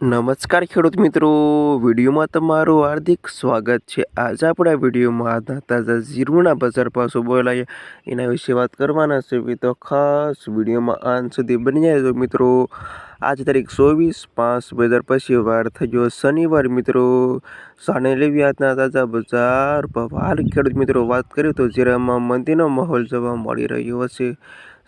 નમસ્કાર ખેડૂત મિત્રો. વિડીયોમાં તમારું હાર્દિક સ્વાગત છે. આજે આપણે વિડીયોમાં તાજા જીરુના બજાર પાસો બોલાય, એના વિશે વાત કરવાના છે. તો ખાસ વિડીયોમાં અંત સુધી બની જાય તો મિત્રો, આજ તારીખ ચોવીસ પાંચ બે હજાર પછી વાર થયો શનિવાર મિત્રો. સાને લેવી આજના તાજા બજાર ભાવ. હાલ ખેડૂત મિત્રો વાત કરીએ તો જીરામાં મંદીનો માહોલ જોવા મળી રહ્યો હશે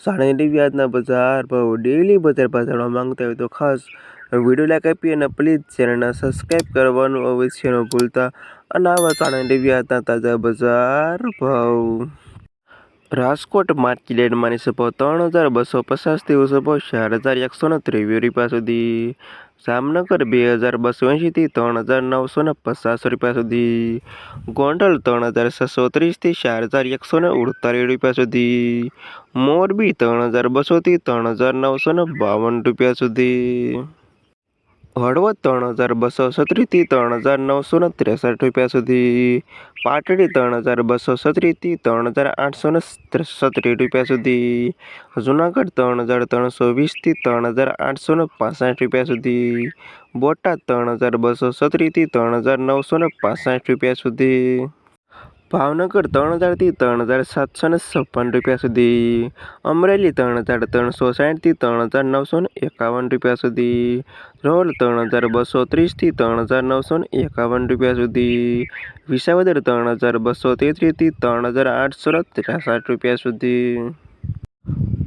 સાણે લેવી આજના બજાર ભાવ. ડેલી બજાર ભાવ જાણવા માંગતા હોય તો ખાસ વીડિયો લાઈક આપી અને પ્લીઝ ચેનલને સબસ્ક્રાઈબ કરવાનું અવશ્ય ન ભૂલતા. અને આણંદ આજના તાજા બજાર ભાવ. રાજકોટ માર્કેટમાંની સભો ત્રણ હજાર બસો પચાસથી સભો ચાર હજાર એકસો ને ત્રેવીસ રૂપિયા સુધી. જામનગર બે હજાર બસો એંશીથી ત્રણ હજાર નવસો ને પચાસ રૂપિયા સુધી. ગોંડલ ત્રણ હજાર છસો ત્રીસથી ચાર હજાર એકસો ને ઉડતાલીસ રૂપિયા સુધી. મોરબી ત્રણ હજાર બસોથી ત્રણ હજાર નવસો ને બાવન રૂપિયા સુધી. હળવદ ત્રણ હજાર બસો સત્રીથી ત્રણ હજાર નવસો ને ત્રેસઠ રૂપિયા સુધી. પાટડી ત્રણ હજાર બસો સત્રીથી ત્રણ હજાર આઠસો ને સત્રીસ રૂપિયા સુધી. જુનાગઢ ત્રણ હજાર ત્રણસો વીસથી ત્રણ હજાર આઠસો ને પાસઠ રૂપિયા સુધી. બોટાદ ત્રણ હજાર બસો સત્રીથી ત્રણ હજાર નવસો ને પાસઠ રૂપિયા સુધી. ભાવનગર ત્રણ હજારથી ત્રણ હજાર સાતસો ને છપ્પન રૂપિયા સુધી. અમરેલી ત્રણ હજાર ત્રણસો સાઠથી ત્રણ હજાર નવસો ને એકાવન રૂપિયા સુધી. રોલ ત્રણ હજાર બસો ત્રીસથી ત્રણ હજાર નવસો ને એકાવન રૂપિયા સુધી. વિસાવદર ત્રણ હજાર બસો તેત્રીસથી ત્રણ હજાર આઠસો ને ત્રેસઠ રૂપિયા સુધી.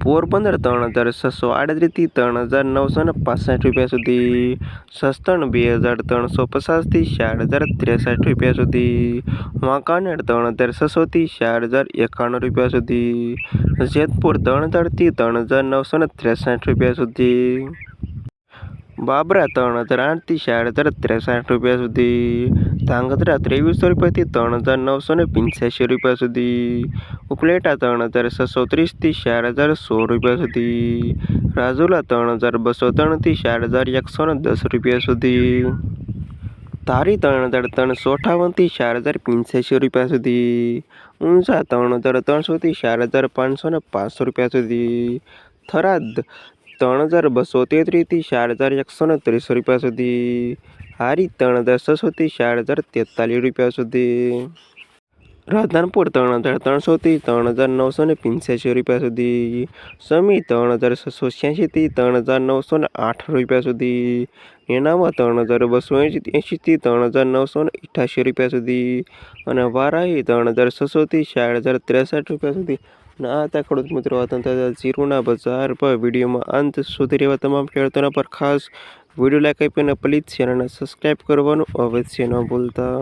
પોરબંદર ત્રણ હજાર છસો આડત્રીસથી ત્રણ હજાર નવસો ને પાસઠ રૂપિયા સુધી. સસ્તણ બે હજાર ત્રણસો પચાસથી ચાર હજાર ત્રેસઠ રૂપિયા સુધી. વાંકાનેર ત્રણ હજાર છસોથી ચાર હજાર એકાણું રૂપિયા સુધી. જેતપુર ત્રણ હજારથી ત્રણ હજાર નવસો ને ત્રેસઠ રૂપિયા સુધી. બાબરા ત્રણ હજાર આઠથી ચાર હજાર ત્રેસાઠ રૂપિયા સુધી. ધાંગધ્રા ત્રેવીસો રૂપિયાથી ત્રણ હજાર નવસો ને પંચ્યાસી રૂપિયા સુધી. ઉપલેટા ત્રણ હજાર છસો ત્રીસથી ચાર હજાર સો રૂપિયા સુધી. રાજુલા ત્રણ હજાર બસો ત્રણથી ચાર હજાર એકસો ને દસ રૂપિયા સુધી. ધારી ત્રણ હજાર ત્રણસો અઠાવનથી ચાર હજાર પંચ્યાસી રૂપિયા સુધી. ઊંઝા ત્રણ હજાર ત્રણસોથી ચાર હજાર પાંચસો ને પાંચસો રૂપિયા સુધી. થરાદ ત્રણ હજાર બસો તેત્રીસથી ચાર હજાર એકસો ને ત્રીસ રૂપિયા સુધી. હારી ત્રણ હજાર છસોથી ચાર હજાર તેતાલીસ રૂપિયા સુધી. રાધનપુર ત્રણ હજાર ત્રણસોથી ત્રણ હજાર નવસો ને પંચ્યાસી રૂપિયા સુધી. સમી ત્રણ હજાર છસો છ્યાસીથી ત્રણ હજાર નવસો ને આઠ રૂપિયા સુધી. એનામાં ત્રણ હજાર બસો એંશી એંશીથી ત્રણ હજાર નવસો ને અઠ્યાસી રૂપિયા સુધી. અને વારાહી ત્રણ હજાર છસોથી ચાર હજાર ત્રેસઠ રૂપિયા સુધી. અને આ હતા ખેડૂત મિત્રો હતા જીરુના બજાર પર વિડીયોમાં અંત સુધી રહેવા તમામ ખેડૂતોના પર ખાસ વીડિયો લાઈક આપીને પ્લીઝ ચેનલને સબસ્ક્રાઈબ કરવાનું અવશ્ય ન ભૂલતા.